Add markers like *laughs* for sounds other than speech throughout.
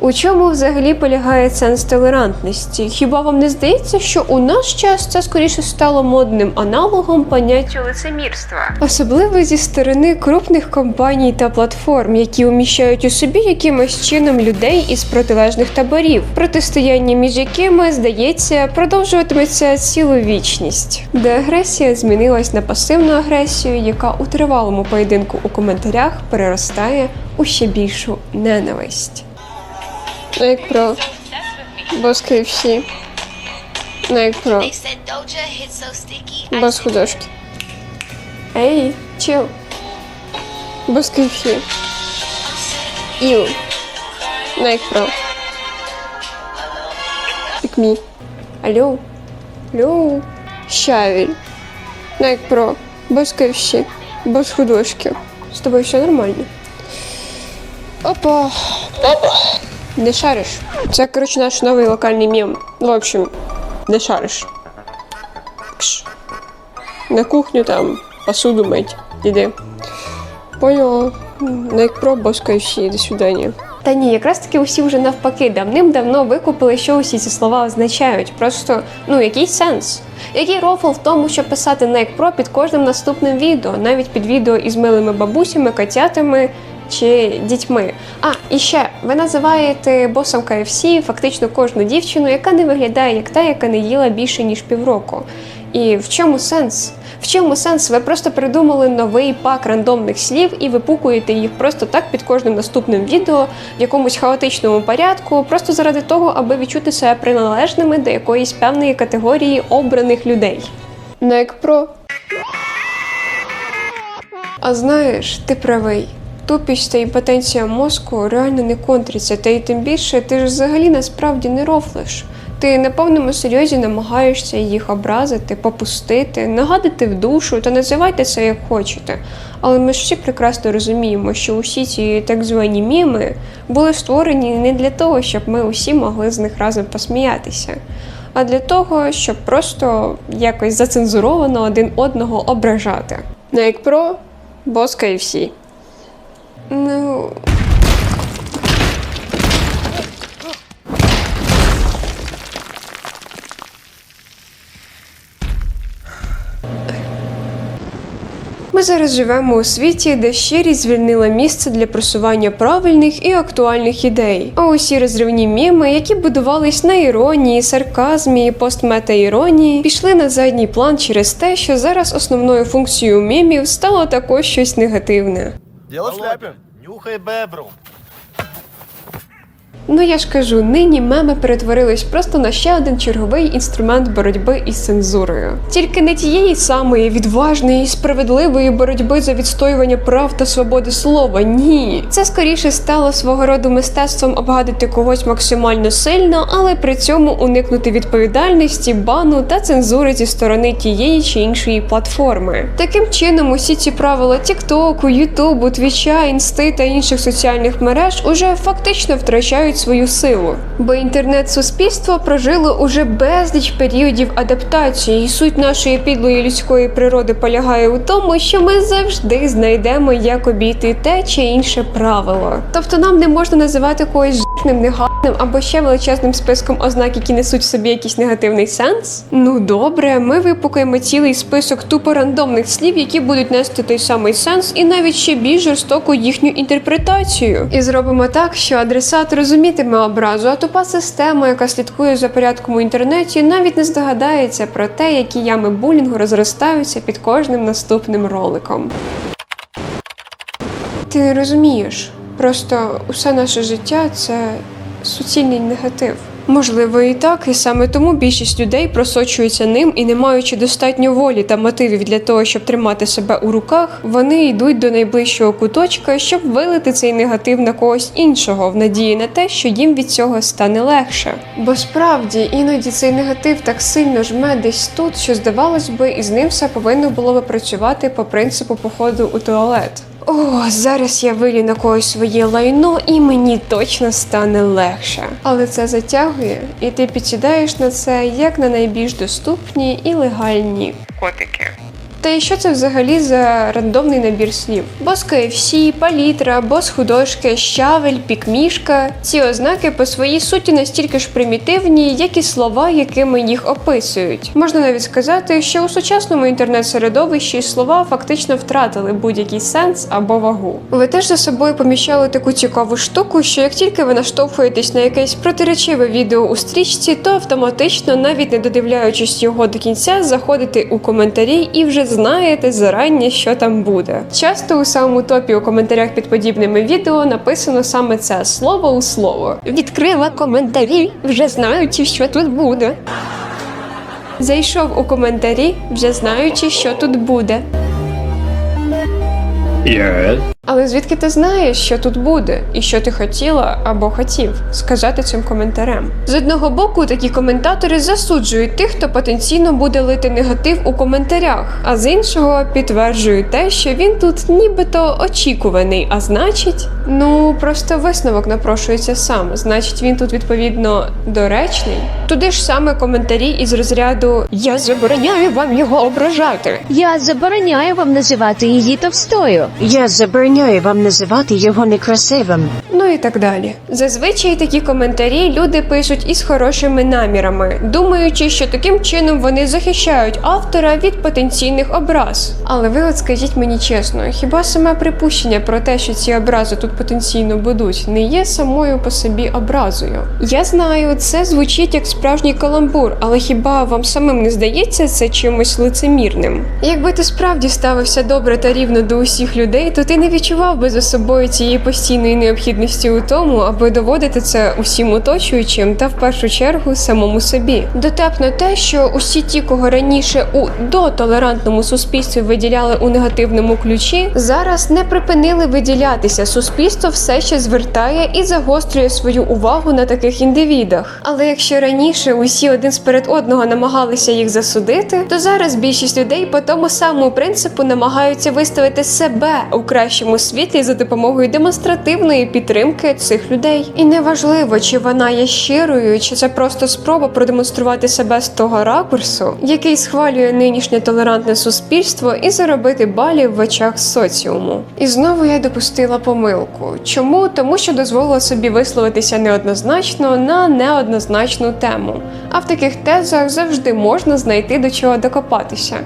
У чому взагалі полягає сенс толерантності? Хіба вам не здається, що у наш час це скоріше стало модним аналогом поняття лицемірства? Особливо зі сторони крупних компаній та платформ, які уміщають у собі якимось чином людей із протилежних таборів, протистояння між якими, здається, продовжуватиметься цілу вічність, де агресія змінилась на пасивну агресію, яка у тривалому поєдинку у коментарях переростає у ще більшу ненависть. Ну, як про бос KFC. Ну, як про They said Doja hit so sticky. I бос художки. Ей, чил. Бос KFC. Іу. Ну, як про. Pick me. Алло. Алло. Щавель. Ну, як про. Бос KFC. Бос художки. З тобою все нормально? Опа. Не шариш. Це, коротше, наш новий локальний мем. В общем, не шариш. Кш. На кухню там посуду мить. Іди. Поняла. Ну, як про боскаю всі, до свидання. Та ні, якраз таки усі вже навпаки давним-давно викупили, що усі ці слова означають. Просто ну який сенс? Який рофл в тому, щоб писати на як про під кожним наступним відео, навіть під відео із милими бабусями, котятами чи дітьми. А, і ще ви називаєте босом KFC фактично кожну дівчину, яка не виглядає як та, яка не їла більше ніж півроку. І в чому сенс? В чому сенс? Ви просто придумали новий пак рандомних слів і випукуєте їх просто так під кожним наступним відео в якомусь хаотичному порядку, просто заради того, аби відчути себе приналежними до якоїсь певної категорії обраних людей. Ну як про. А знаєш, ти правий. Тупість та імпотенція мозку реально не контриться, та й тим більше ти ж взагалі насправді не рофлиш. Ти на повному серйозі намагаєшся їх образити, попустити, нагадати в душу та називайте це як хочете. Але ми ж всі прекрасно розуміємо, що усі ці так звані міми були створені не для того, щоб ми усі могли з них разом посміятися, а для того, щоб просто якось зацензуровано один одного ображати. Ну як про боска і всі. Ну. Ми зараз живемо у світі, де щирість звільнила місце для просування правильних і актуальних ідей. А усі розривні міми, які будувались на іронії, сарказмі і постмета-іронії, пішли на задній план через те, що зараз основною функцією мемів стало також щось негативне. Дело в шляпе. Нюхай бебру. Ну я ж кажу, нині меми перетворились просто на ще один черговий інструмент боротьби із цензурою. Тільки не тієї самої відважної і справедливої боротьби за відстоювання прав та свободи слова. Ні, це скоріше стало свого роду мистецтвом обгадити когось максимально сильно, але при цьому уникнути відповідальності, бану та цензури зі сторони тієї чи іншої платформи. Таким чином, усі ці правила Тіктоку, Ютубу, Твіча, Інсти та інших соціальних мереж уже фактично втрачають свою силу. Бо інтернет-суспільство прожило уже безліч періодів адаптації, і суть нашої підлої людської природи полягає у тому, що ми завжди знайдемо, як обійти те чи інше правило. Тобто нам не можна називати когось негарним або ще величезним списком ознак, які несуть в собі якийсь негативний сенс. Ну добре, ми випукаємо цілий список тупо рандомних слів, які будуть нести той самий сенс, і навіть ще більш жорстоку їхню інтерпретацію. І зробимо так, що адресат розумітиме образу, а тупа система, яка слідкує за порядком у інтернеті, навіть не здогадається про те, які ями булінгу розростаються під кожним наступним роликом. Ти розумієш. Просто усе наше життя це суцільний негатив. Можливо, і так, і саме тому більшість людей просочуються ним і, не маючи достатньо волі та мотивів для того, щоб тримати себе у руках, вони йдуть до найближчого куточка, щоб вилити цей негатив на когось іншого, в надії на те, що їм від цього стане легше. Бо справді іноді цей негатив так сильно жме десь тут, що здавалось би, і з ним все повинно було би працювати по принципу походу у туалет. О, зараз я вилю на когось своє лайно, і мені точно стане легше. Але це затягує, і ти підсідаєш на це як на найбільш доступні і легальні котики. Та і що це взагалі за рандомний набір слів? Бос KFC, палітра, бос художки, щавель, пікмішка. Ці ознаки по своїй суті настільки ж примітивні, як і слова, якими їх описують. Можна навіть сказати, що у сучасному інтернет-середовищі слова фактично втратили будь-який сенс або вагу. Ви теж за собою поміщали таку цікаву штуку, що як тільки ви наштовхуєтесь на якесь протиречиве відео у стрічці, то автоматично, навіть не додивляючись його до кінця, заходите у коментарі і вже знаєте зарані, що там буде. Часто у самому топі у коментарях під подібними відео написано саме це слово у слово. Відкрила коментарі, вже знаючи, що тут буде. Зайшов у коментарі, вже знаючи, що тут буде. Yes. Але звідки ти знаєш, що тут буде, і що ти хотіла або хотів сказати цим коментарем? З одного боку, такі коментатори засуджують тих, хто потенційно буде лити негатив у коментарях, а з іншого підтверджують те, що він тут нібито очікуваний, а значить, ну просто висновок напрошується сам. Значить, він тут відповідно доречний. Туди ж саме коментарі із розряду Я забороняю вам його ображати. Я забороняю вам називати її товстою. Я забороняю вам називати його некрасивим. Ну і так далі. Зазвичай такі коментарі люди пишуть із хорошими намірами, думаючи, що таким чином вони захищають автора від потенційних образ. Але ви от скажіть мені чесно, хіба саме припущення про те, що ці образи тут потенційно будуть, не є самою по собі образою? Я знаю, це звучить як справжній каламбур, але хіба вам самим не здається це чимось лицемірним? Якби ти справді ставився добре та рівно до усіх людей, то ти не відчував би за собою цієї постійної необхідності у тому, аби доводити це усім оточуючим та в першу чергу самому собі. Дотепно те, що усі ті, кого раніше у дотолерантному суспільстві виділяли у негативному ключі, зараз не припинили виділятися. Суспільство все ще звертає і загострює свою увагу на таких індивідах. Але якщо раніше усі один сперед одного намагалися їх засудити, то зараз більшість людей по тому самому принципу намагаються виставити себе у кращому світлі за допомогою демонстративної підтримки цих людей. І неважливо, чи вона є щирою, чи це просто спроба продемонструвати себе з того ракурсу, який схвалює нинішнє толерантне суспільство, і заробити балів в очах соціуму. І знову я допустила помилку. Чому? Тому що дозволила собі висловитися неоднозначно на неоднозначну тему. А в таких тезах завжди можна знайти до чого докопатися.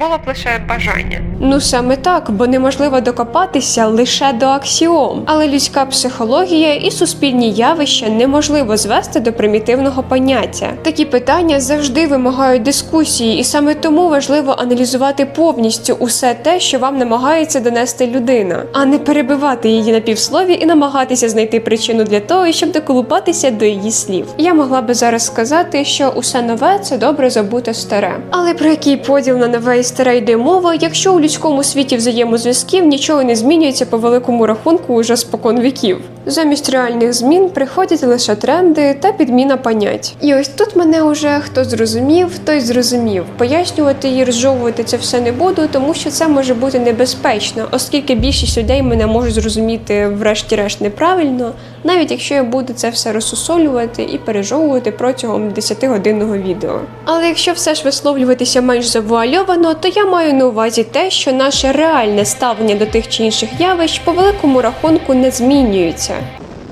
Було б лише бажання. Ну саме так, бо неможливо докопатися лише до аксіом. Але людська психологія і суспільні явища неможливо звести до примітивного поняття. Такі питання завжди вимагають дискусії, і саме тому важливо аналізувати повністю усе те, що вам намагається донести людина, а не перебивати її на півслові і намагатися знайти причину для того, щоб доколупатися до її слів. Я могла би зараз сказати, що усе нове це добре забуте старе. Але про який поділ на нове старе йде мова, якщо у людському світі взаємозв'язків нічого не змінюється по великому рахунку уже спокон віків. Замість реальних змін приходять лише тренди та підміна понять. І ось тут мене уже хто зрозумів, той зрозумів. Пояснювати і розжовувати це все не буду, тому що це може бути небезпечно, оскільки більшість людей мене можуть зрозуміти врешті-решт неправильно, навіть якщо я буду це все розсусолювати і пережовувати протягом 10-годинного відео. Але якщо все ж висловлюватися менш завуальовано, то я маю на увазі те, що наше реальне ставлення до тих чи інших явищ по великому рахунку не змінюється.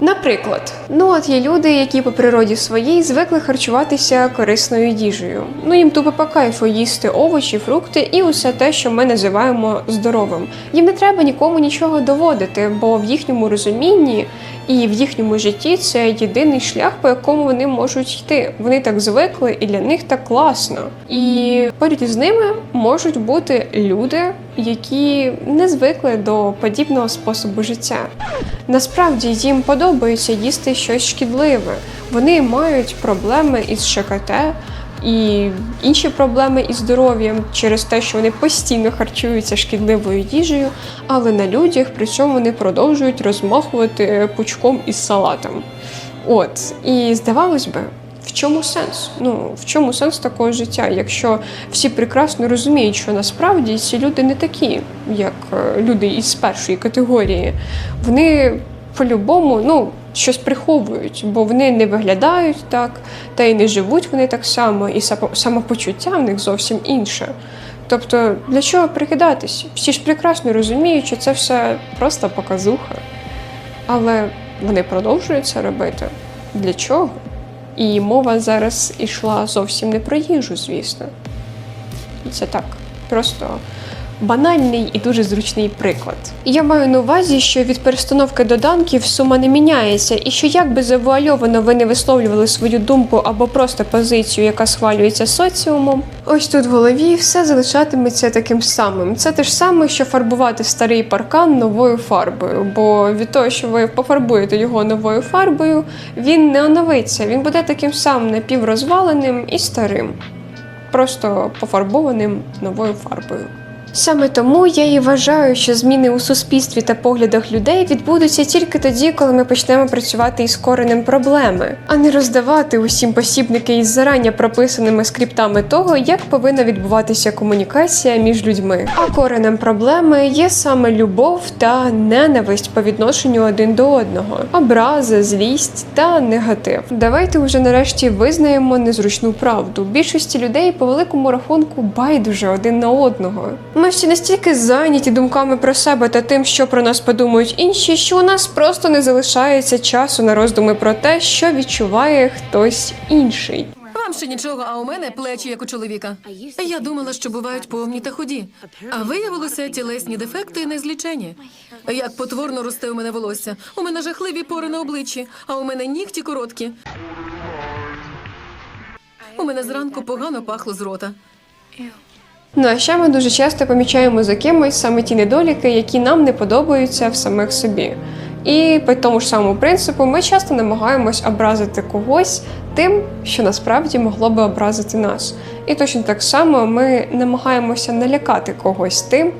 Наприклад, ну от є люди, які по природі своїй звикли харчуватися корисною їжею. Ну їм тупо по кайфу їсти овочі, фрукти і усе те, що ми називаємо здоровим. Їм не треба нікому нічого доводити, бо в їхньому розумінні і в їхньому житті це єдиний шлях, по якому вони можуть йти. Вони так звикли, і для них так класно. І поряд із ними можуть бути люди, які не звикли до подібного способу життя. Насправді їм подобається їсти щось шкідливе. Вони мають проблеми із ШКТ і інші проблеми із здоров'ям через те, що вони постійно харчуються шкідливою їжею, але на людях при цьому вони продовжують розмахувати пучком із салатом. От, і здавалось би, в чому сенс? Ну, в чому сенс такого життя, якщо всі прекрасно розуміють, що насправді ці люди не такі, як е, люди із першої категорії. Вони по-любому, ну, щось приховують, бо вони не виглядають так, та й не живуть вони так само, і самопочуття в них зовсім інше. Тобто, для чого прикидатись? Всі ж прекрасно розуміють, що це все просто показуха. Але вони продовжують це робити. Для чого? І мова зараз ішла зовсім не про їжу, звісно. Це так, просто банальний і дуже зручний приклад. Я маю на увазі, що від перестановки доданків сума не міняється, і що як би завуальовано ви не висловлювали свою думку або просто позицію, яка схвалюється соціумом, ось тут в голові все залишатиметься таким самим. Це те ж саме, що фарбувати старий паркан новою фарбою, бо від того, що ви пофарбуєте його новою фарбою, він не оновиться, він буде таким самим напіврозваленим і старим просто пофарбованим новою фарбою. Саме тому я і вважаю, що зміни у суспільстві та поглядах людей відбудуться тільки тоді, коли ми почнемо працювати із коренем проблеми, а не роздавати усім посібники із зарані прописаними скриптами того, як повинна відбуватися комунікація між людьми. А коренем проблеми є саме любов та ненависть по відношенню один до одного, образи, злість та негатив. Давайте вже нарешті визнаємо незручну правду. Більшості людей по великому рахунку байдуже один на одного. Ми всі настільки зайняті думками про себе та тим, що про нас подумають інші, що у нас просто не залишається часу на роздуми про те, що відчуває хтось інший. Вам ще нічого, а у мене плечі, як у чоловіка. Я думала, що бувають повні та худі. А виявилося тілесні дефекти незлічені. Як потворно росте у мене волосся. У мене жахливі пори на обличчі, а у мене нігті короткі. У мене зранку погано пахло з рота. Ну а ще ми дуже часто помічаємо за кимось саме ті недоліки, які нам не подобаються в самих собі. І по тому ж самому принципу ми часто намагаємось образити когось тим, що насправді могло би образити нас. І точно так само ми намагаємося налякати когось тим,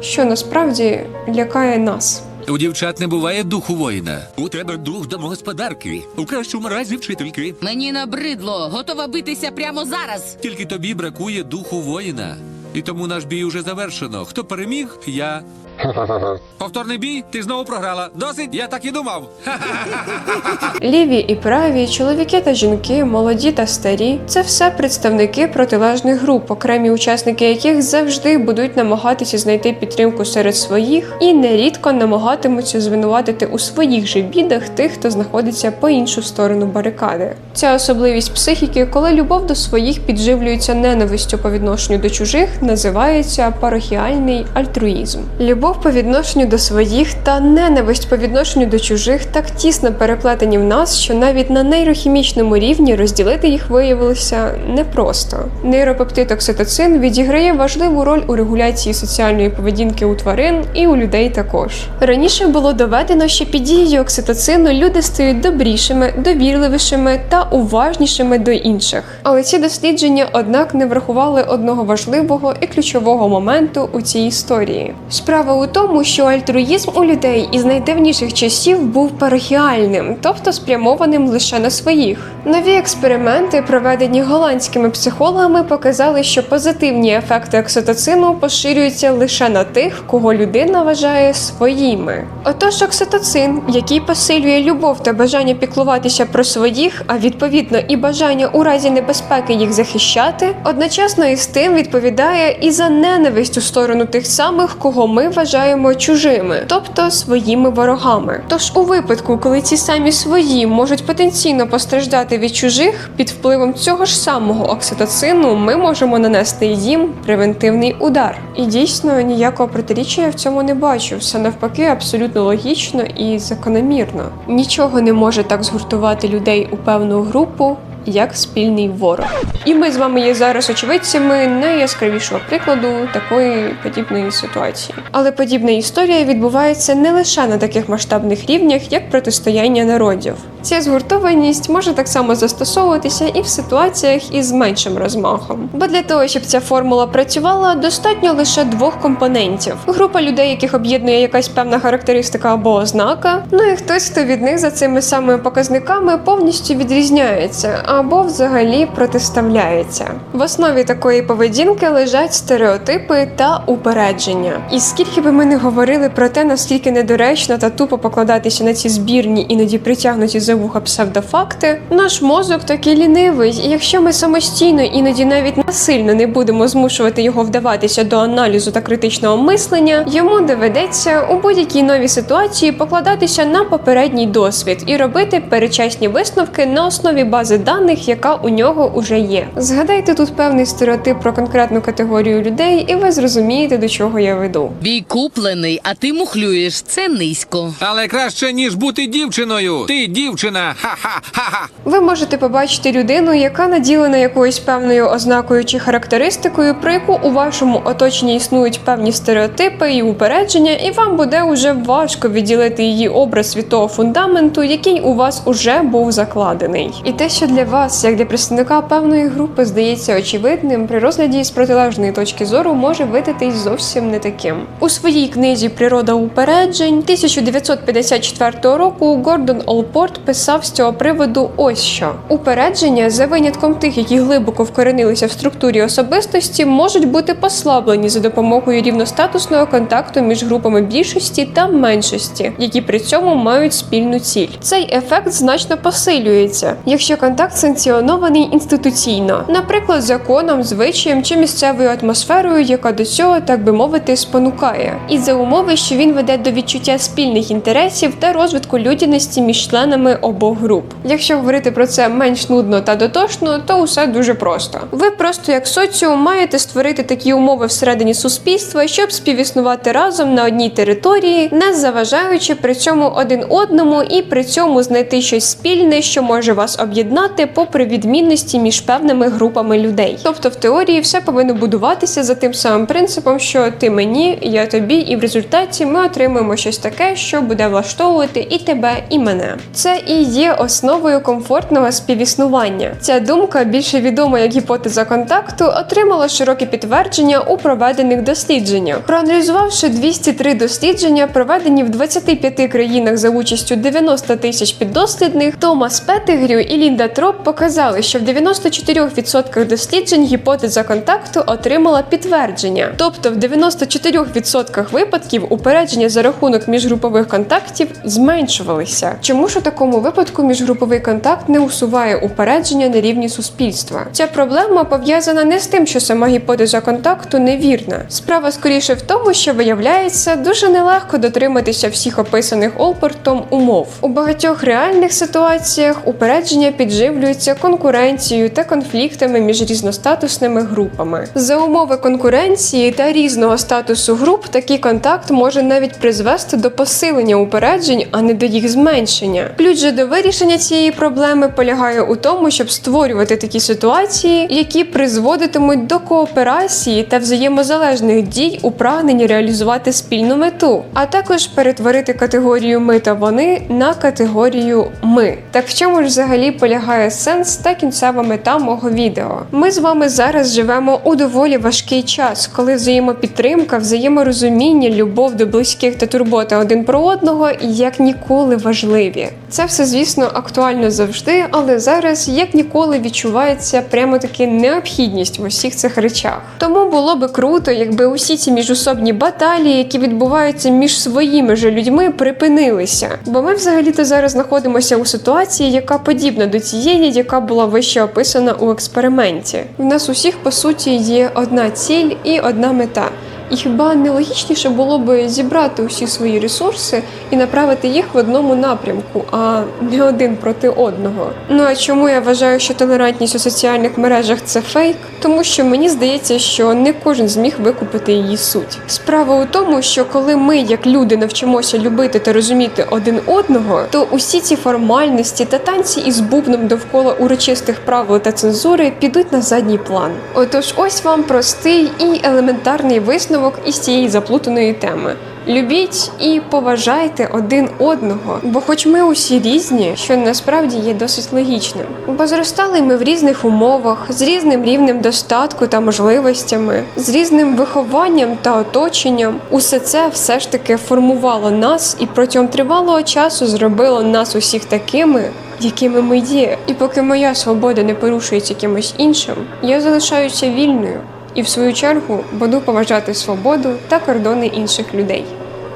що насправді лякає нас. У дівчат не буває духу воїна. У тебе дух домогосподарки, у кращому разі вчительки. Мені набридло, готова битися прямо зараз. Тільки тобі бракує духу воїна. І тому наш бій уже завершено. Хто переміг? Я. *laughs* Повторний бій? Ти знову програла. Досить? Я так і думав. *laughs* Ліві і праві, чоловіки та жінки, молоді та старі це все представники протилежних груп, окремі учасники яких завжди будуть намагатися знайти підтримку серед своїх і нерідко намагатимуться звинуватити у своїх же бідах тих, хто знаходиться по іншу сторону барикади. Ця особливість психіки, коли любов до своїх підживлюється ненавистю по відношенню до чужих, називається парохіальний альтруїзм. Любов по відношенню до своїх та ненависть по відношенню до чужих так тісно переплетені в нас, що навіть на нейрохімічному рівні розділити їх виявилося непросто. Нейропептид окситоцин відіграє важливу роль у регуляції соціальної поведінки у тварин і у людей також. Раніше було доведено, що під дією окситоцину люди стають добрішими, довірливішими та уважнішими до інших. Але ці дослідження, однак, не врахували одного важливого і ключового моменту у цій історії. Справа у тому, що альтруїзм у людей із найдавніших часів був парахіальним, тобто спрямованим лише на своїх. Нові експерименти, проведені голландськими психологами, показали, що позитивні ефекти окситоцину поширюються лише на тих, кого людина вважає своїми. Отож, окситоцин, який посилює любов та бажання піклуватися про своїх, а відповідно і бажання у разі небезпеки їх захищати, одночасно із тим відповідає і за ненависть у сторону тих самих, кого ми вважаємо чужими, тобто своїми ворогами. Тож у випадку, коли ці самі свої можуть потенційно постраждати від чужих, під впливом цього ж самого окситоцину ми можемо нанести їм превентивний удар. І дійсно ніякого протиріччя я в цьому не бачу. Все навпаки, абсолютно логічно і закономірно. Нічого не може так згуртувати людей у певну групу. Як спільний ворог, і ми з вами є зараз очевидцями найяскравішого прикладу такої подібної ситуації. Але подібна історія відбувається не лише на таких масштабних рівнях, як протистояння народів. Ця згуртованість може так само застосовуватися і в ситуаціях із меншим розмахом. Бо для того, щоб ця формула працювала, достатньо лише двох компонентів: група людей, яких об'єднує якась певна характеристика або ознака, ну і хтось, хто від них за цими самими показниками повністю відрізняється або взагалі протиставляється. В основі такої поведінки лежать стереотипи та упередження. І скільки би ми не говорили про те, наскільки недоречно та тупо покладатися на ці збірні, іноді притягнуті за вуха псевдофакти, наш мозок такий лінивий, і якщо ми самостійно іноді навіть насильно не будемо змушувати його вдаватися до аналізу та критичного мислення, йому доведеться у будь-якій новій ситуації покладатися на попередній досвід і робити перечасні висновки на основі бази даних, яка у нього уже є. Згадайте тут певний стереотип про конкретну категорію людей, і ви зрозумієте, до чого я веду. Бій куплений, а ти мухлюєш. Це низько. Але краще, ніж бути дівчиною. Ти дівчина. Ха-ха-ха-ха. Ви можете побачити людину, яка наділена якоюсь певною ознакою чи характеристикою, про яку у вашому оточенні існують певні стереотипи і упередження, і вам буде уже важко відділити її образ від того фундаменту, який у вас уже був закладений. І те, що для вас, як для представника певної групи, здається очевидним, при розгляді з протилежної точки зору може видатись зовсім не таким. У своїй книзі Природа упереджень 1954 року Гордон Олпорт писав з цього приводу ось що: упередження, за винятком тих, які глибоко вкоренилися в структурі особистості, можуть бути послаблені за допомогою рівностатусного контакту між групами більшості та меншості, які при цьому мають спільну ціль. Цей ефект значно посилюється, якщо контакт санкціонований інституційно, наприклад, законом, звичаєм чи місцевою атмосферою, яка до цього, так би мовити, спонукає, і за умови, що він веде до відчуття спільних інтересів та розвитку людяності між членами обох груп. Якщо говорити про це менш нудно та дотошно, то усе дуже просто. Ви просто як соціум маєте створити такі умови всередині суспільства, щоб співіснувати разом на одній території, не заважаючи при цьому один одному, і при цьому знайти щось спільне, що може вас об'єднати, попри відмінності між певними групами людей. Тобто, в теорії все повинно будуватися за тим самим принципом, що ти мені, я тобі, і в результаті ми отримуємо щось таке, що буде влаштовувати і тебе, і мене. Це і є основою комфортного співіснування. Ця думка, більше відома як гіпотеза контакту, отримала широке підтвердження у проведених дослідженнях. Проаналізувавши 203 дослідження, проведені в 25 країнах за участю 90 тисяч піддослідних, Томас Петтигрю і Лінда Троп показали, що в 94% досліджень гіпотеза контакту отримала підтвердження, тобто в 94% випадків упередження за рахунок міжгрупових контактів зменшувалися. Чому ж у такому випадку міжгруповий контакт не усуває упередження на рівні суспільства? Ця проблема пов'язана не з тим, що сама гіпотеза контакту невірна. Справа скоріше в тому, що виявляється дуже нелегко дотриматися всіх описаних Олпортом умов. У багатьох реальних ситуаціях упередження підживлюються конкуренцією та конфліктами між різностатусними групами. За умови конкуренції та різного статусу груп такий контакт може навіть призвести до посилення упереджень, а не до їх зменшення. Же до вирішення цієї проблеми полягає у тому, щоб створювати такі ситуації, які призводитимуть до кооперації та взаємозалежних дій у прагненні реалізувати спільну мету, а також перетворити категорію ми та вони на категорію ми. Так в чому ж взагалі полягає сенс та кінцева мета мого відео? Ми з вами зараз живемо у доволі важкий час, коли взаємопідтримка, взаєморозуміння, любов до близьких та турбота один про одного як ніколи важливі. Це все, звісно, актуально завжди, але зараз як ніколи відчувається прямо таки необхідність в усіх цих речах. Тому було би круто, якби усі ці міжособні баталії, які відбуваються між своїми же людьми, припинилися. Бо ми взагалі-то зараз знаходимося у ситуації, яка подібна до цієї, яка була вище описана у експерименті. В нас усіх по суті є одна ціль і одна мета. І хіба не логічніше було би зібрати усі свої ресурси і направити їх в одному напрямку, а не один проти одного? Ну а чому я вважаю, що толерантність у соціальних мережах це фейк? Тому що мені здається, що не кожен зміг викупити її суть. Справа у тому, що коли ми, як люди, навчимося любити та розуміти один одного, то усі ці формальності та танці із бубном довкола урочистих правил та цензури підуть на задній план. Отож, ось вам простий і елементарний висновок із цієї заплутаної теми. Любіть і поважайте один одного, бо хоч ми усі різні, що насправді є досить логічним. Бо зростали ми в різних умовах, з різним рівнем достатку та можливостями, з різним вихованням та оточенням. Усе це все ж таки формувало нас і протягом тривалого часу зробило нас усіх такими, якими ми є. І поки моя свобода не порушується кимось іншим, я залишаюся вільною і в свою чергу буду поважати свободу та кордони інших людей.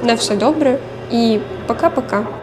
На все добре і пока-пока.